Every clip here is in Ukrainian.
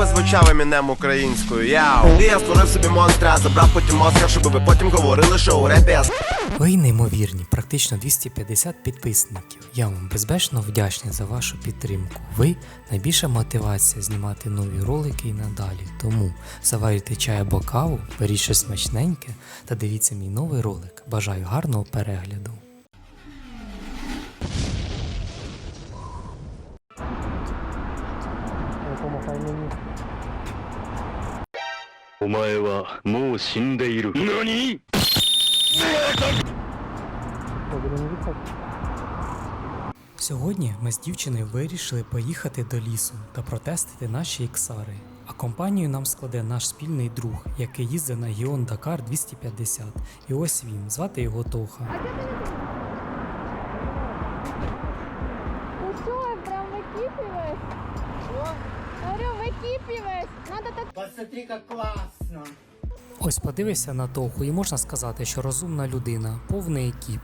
би звучав емінем українською. Яу. І я створив собі монстра, забрав потім Оскар, щоб ви потім говорили, що у репі я Ви неймовірні, практично 250 підписників. Я вам безбечно вдячний за вашу підтримку. Ви найбільша мотивація знімати нові ролики і надалі. Тому заварюйте чай або каву, беріть щось смачненьке та дивіться мій новий ролик. Бажаю гарного перегляду. 前はもう死んでいる。何 Сьогодні ми з дівчиною вирішили поїхати до лісу та протестити наші іксари. А компанію нам складе наш спільний друг, який їздить на Гіон Дакар 250. І ось він, звати його Тоха. Посмотри, как классно. Ось подивися на Тоху, і можна сказати, що розумна людина, повний екіп.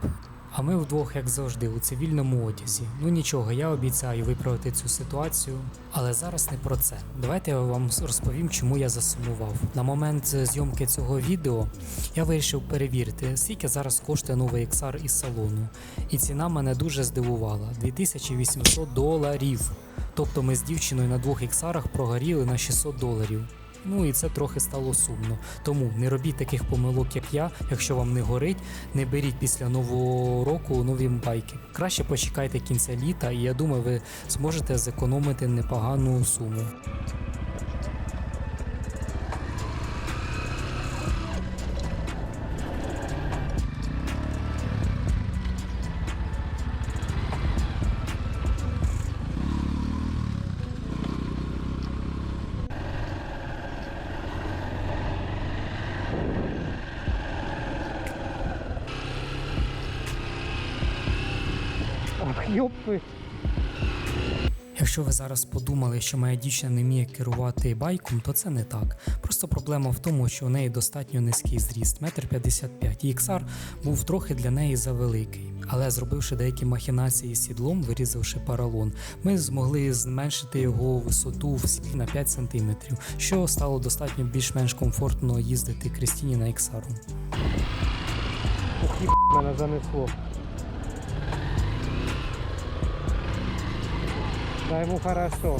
А ми вдвох, як завжди, у цивільному одязі. Ну нічого, я обіцяю виправити цю ситуацію. Але зараз не про це. Давайте я вам розповім, чому я засумував. На момент зйомки цього відео я вирішив перевірити, скільки зараз коштує новий XR із салону. І ціна мене дуже здивувала: 2800 доларів. Тобто ми з дівчиною на двох іксарах прогоріли на 600 доларів. Ну і це трохи стало сумно. Тому не робіть таких помилок, як я. Якщо вам не горить, не беріть після нового року нові байки. Краще почекайте кінця літа, і я думаю, ви зможете зекономити непогану суму. Якщо ви зараз подумали, що моя дівчина не вміє керувати байком, то це не так. Просто проблема в тому, що у неї достатньо низький зріст, метр 55, і XR був трохи для неї завеликий. Але зробивши деякі махінації з сідлом, вирізавши паралон, ми змогли зменшити його висоту в всіх на 5 см, що стало достатньо більш-менш комфортно їздити Крістіні на XR. мене занесло. Да ему хорошо.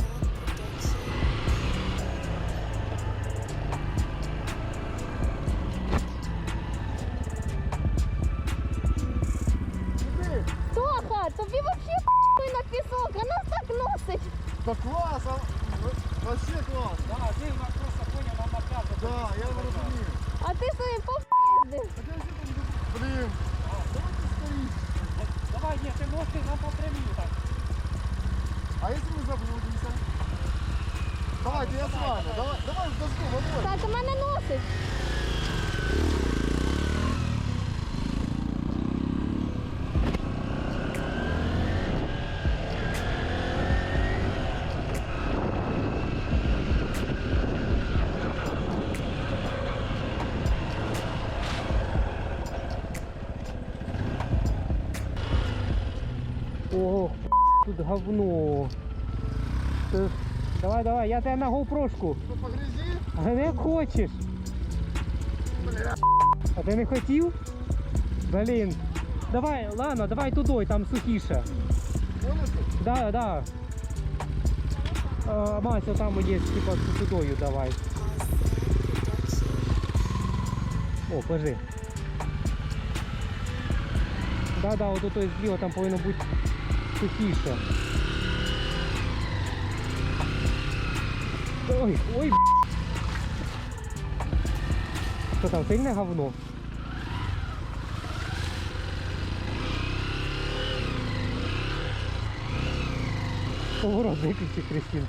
Давайте, я з вами. Давай, давай, дожду, говори. Так, у мене носить. Ох, тут говно. Ти- Давай, давай, я тебе на гоупрошку. Ну? А не хочеш? А ти не хотів? Блін. Давай, ладно, давай туди, там сухіше. Да, да. А, Мася, там є, типа, тудою давай. О, пожи. Да, да, от ото зліва там повинно бути сухіше. Ой, ой. Що там, сильне говно? Поворот виключи, Кристин.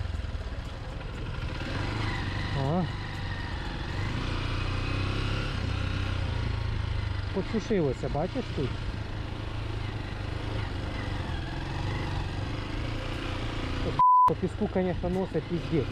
А. Подсушилося, бачиш тут? По піску, конечно, носить піздець.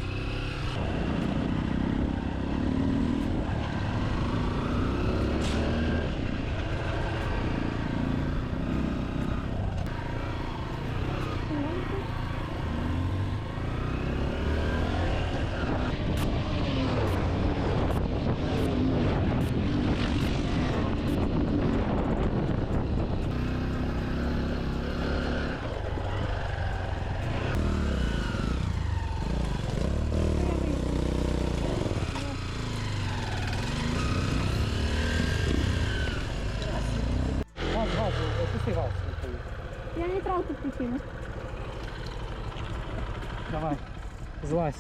Злазь.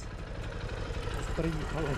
Приїхали.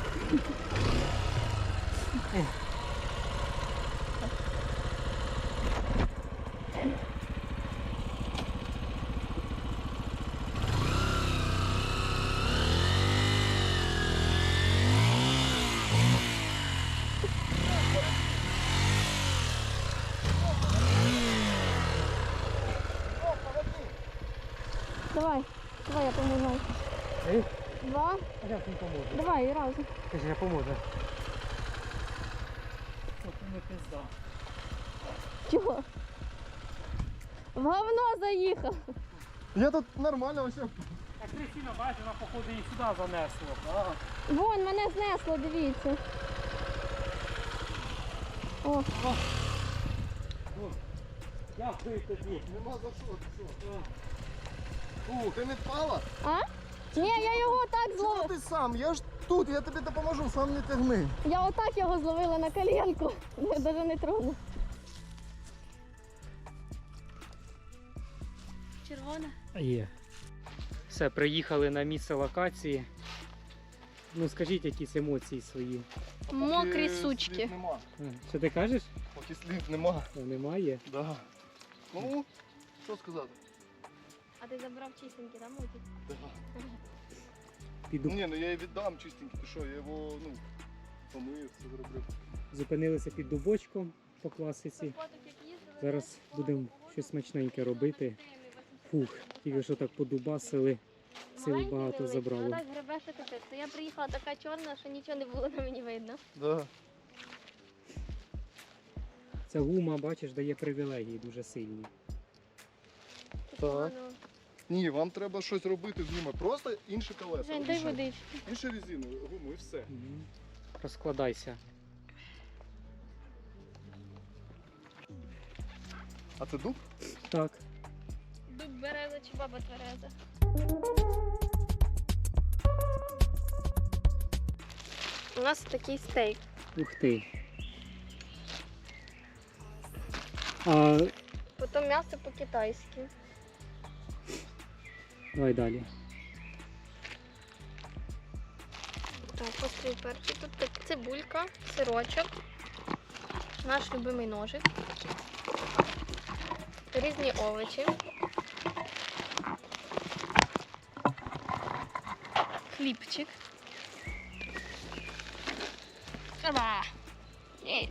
Давай, давай, я помогу. Два. а як він поможе? Давай, разом. Ж не поможе. От не пизда. Чого? В говно заїхав. Я тут нормально вообще. Так трясина, бачиш, вона походу і сюди занесло. Вон, мене знесло, дивіться. О, Дякую тобі. Нема за що, ти що? Фу, ти не впала? а? Ні, я його так Чого зловила. ти сам? Я ж тут, я тобі допоможу, сам не тягни. Я отак його зловила на коленку. Навіть не трону. Червона. Є. Все, приїхали на місце локації. Ну скажіть якісь емоції свої. Мокрі Поки сучки. Нема. Що ти кажеш? Поки слів нема. Немає. Да. Ну, що сказати? А ти забрав чистенький, да, мультик? Да. Піду. Ні, ну я її віддам чистенький, ти що, я його, ну, помию, все зроблю. Зупинилися під дубочком по класиці. Зараз будемо щось смачненьке робити. Фух, тільки що так подубасили. Сил багато забрало. Так гребеш, що капець. Я приїхала така чорна, що нічого не було на мені видно. Да. Ця гума, бачиш, дає привілегії дуже сильні. Так. Ні, вам треба щось робити з ними. Просто інші колеса. Жень, дай Інше- водички. Іншу резину, гуму і все. Мгм. Розкладайся. А це дуб? Так. Дуб береза чи баба твереза? У нас такий стейк. Ух ти. А, Потім м'ясо по-китайськи. Давай далі. Так, острий перчик. Тут так цибулька, сирочок, наш любимий ножик, різні овочі, хлібчик. Є.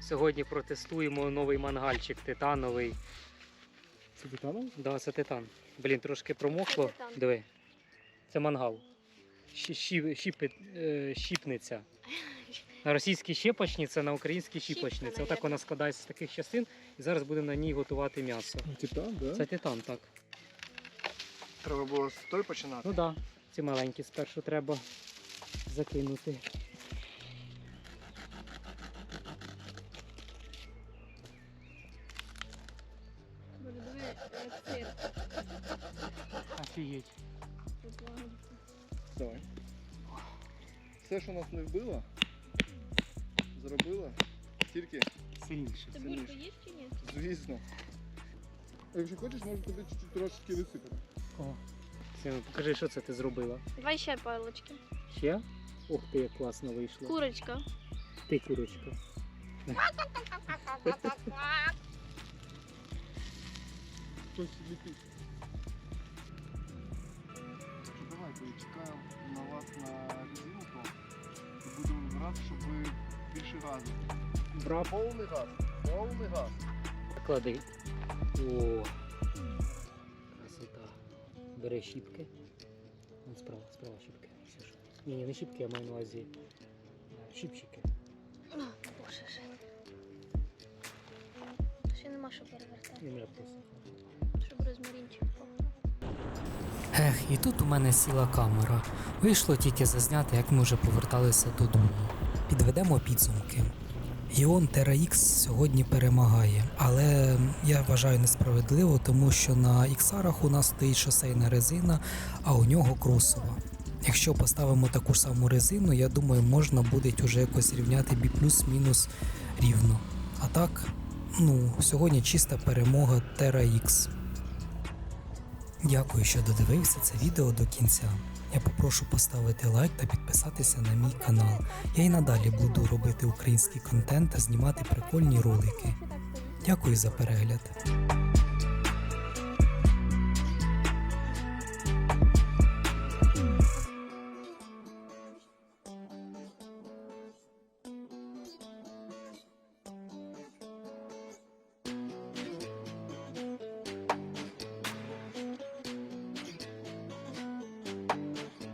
Сьогодні протестуємо новий мангальчик титановий. Це титановий? Да, це титан. Блін, трошки промокло. Диви. Це мангал. Е, щіпниця. На російській щепочниця, на українській щіпочниця. Щіпка, Отак вона складається з таких частин, і зараз будемо на ній готувати м'ясо. Титан, да? Це титан, так. Треба було з той починати. Ну так, да, ці маленькі спершу треба закинути. Офігеть. Давай. Все, що нас не вбило, зробила тільки Сильніше. Цибульку Сильніше. їш чи ні? звісно. Якщо хочеш, можу тобі чуть-чуть трошечки висипати. Сіна, покажи, що це ти зробила. Давай ще палочки. Ще? Ух ти, як класно вийшло. Курочка. Ти курочка. Щось ліпить. Чекаємо на вас на резинку і будемо вибирати, щоб ви більше газу. Брав, Повний газ. Повний газ. клади. О, красота. Бери щіпки. Вон справа, справа щіпки. Все ж. Ні, ні, не щіпки, я маю на увазі. е, Щіпчики. Боже ж. Ще нема що перевертати, щоб розмарінчик пахнув. Ех, і тут у мене сіла камера. Вийшло тільки зазняти, як ми вже поверталися додому. Підведемо підсумки. Іон Terra X сьогодні перемагає, але я вважаю несправедливо, тому що на іксарах у нас стоїть шосейна резина, а у нього кросова. Якщо поставимо таку ж саму резину, я думаю, можна буде вже якось рівняти бі плюс-мінус рівно. А так, ну, сьогодні чиста перемога Terra X. Дякую, що додивився це відео до кінця. я попрошу поставити лайк та підписатися на мій канал. Я й надалі буду робити український контент та знімати прикольні ролики. Дякую за перегляд.